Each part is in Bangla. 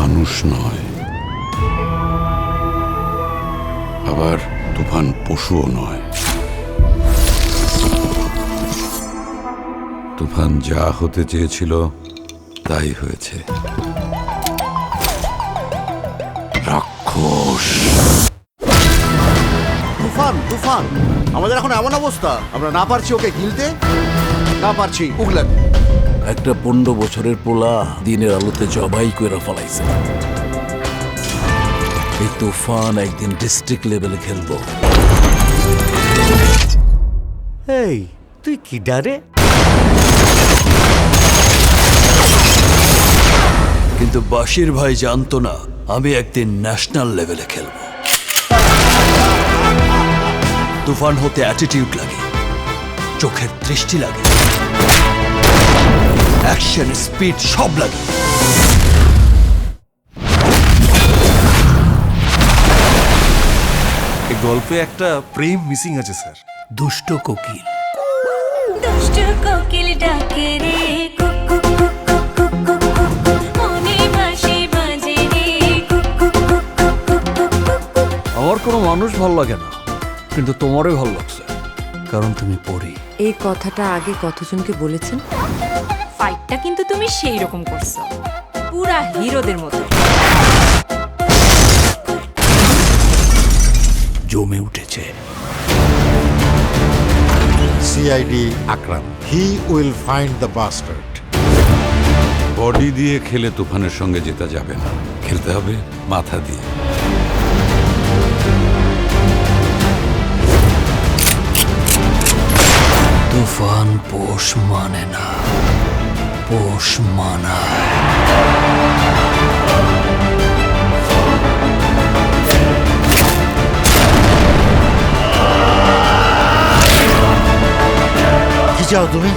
মানুষ নয়। আবার তুফান পশুও নয়। তুফান যা হতে চেয়েছিল, তাই হয়েছে। রাক্ষস! তুফান তুফান! আমাদের এখন এমন অবস্থা। আমরা না পারছি ওকে গিলতে, না পারছি উগলান একটা পনেরো বছরের পোলা দিনের আলোতে জবাই করে ফলাইছে। এই তুফান একদিন ডিস্ট্রিক্ট লেভেলে খেলব। এই তুই কি ডারে? কিন্তু বাসির ভাই জানতো না আমি একদিন ন্যাশনাল লেভেলে খেলব। তুফান হতে অ্যাটিটিউড লাগে চোখের দৃষ্টি লাগে। অ্যাকশন স্পিড সব লাগে গল্পে একটা প্রেম মিসিং আছে স্যার দুষ্ট কোকিল দুষ্ট কোকিল ডাকে রে আমার কোনো মানুষ ভালো লাগে না কিন্তু তোমারই ভালো লাগছে কারণ তুমি পড়ি এই কথাটা আগে কতজনকে বলেছেন? ফাইটটা কিন্তু তুমি সেই রকম করছ। পুরা হিরোদের মতো। জমে উঠেছে। CID Akram. He will find the bastard. Body দিয়ে খেলে তুফানের সঙ্গে জেতা যাবে না। খেলতে হবে মাথা দিয়ে। পোষ মানে না পোষ মানায় কি চাও তুমি?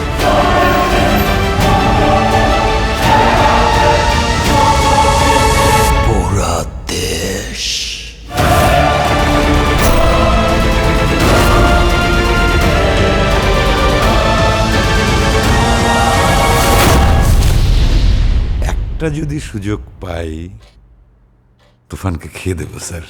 একটা যদি সুযোগ পাই তুফানকে খেয়ে দেবো স্যার।